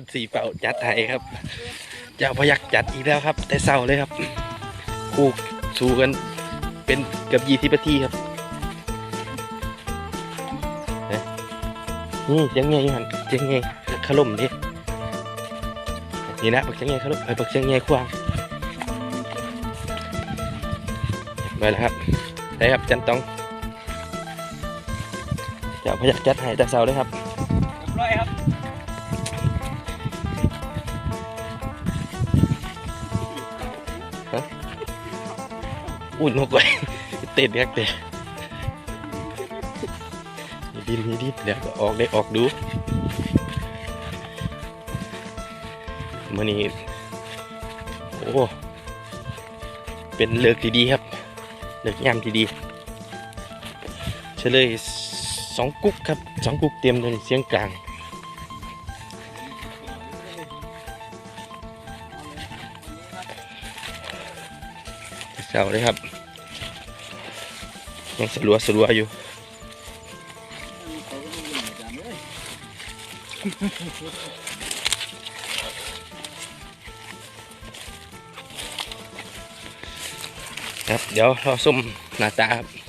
นสีเป่าจัดไทยครับเจ้าพยักจัดอีกแล้วครับ แต่เศร้าเลยครับคู่สู้กันเป็นเกือบยี่สิบนาทีครับนะนี่เสียังไงอยู่หันเสียังไงขลุ่มดินี่นะปักเสียังไงขลุ่มเอ้ปักเสียังไงควางไปแล้วครับได้ครับจันตองจ้าพยักจัดให้แต่เศร้าเลยครับ อุ่นมากกว่าเต้นแรกเตะมีดินมีดินเดี๋ยวก็ออกได้ออกดูมันนี้โอ้เป็นเลิกที่ดีครับ เลิกยามที่ดีเฉลยสองกุ๊กครับสองกุ๊กเตรียมเลยเสียงกลาง เสาเลยครับ ยังสลัวสลัวอยู่ครับเดี๋ยวรอส้มหน้าตาครับ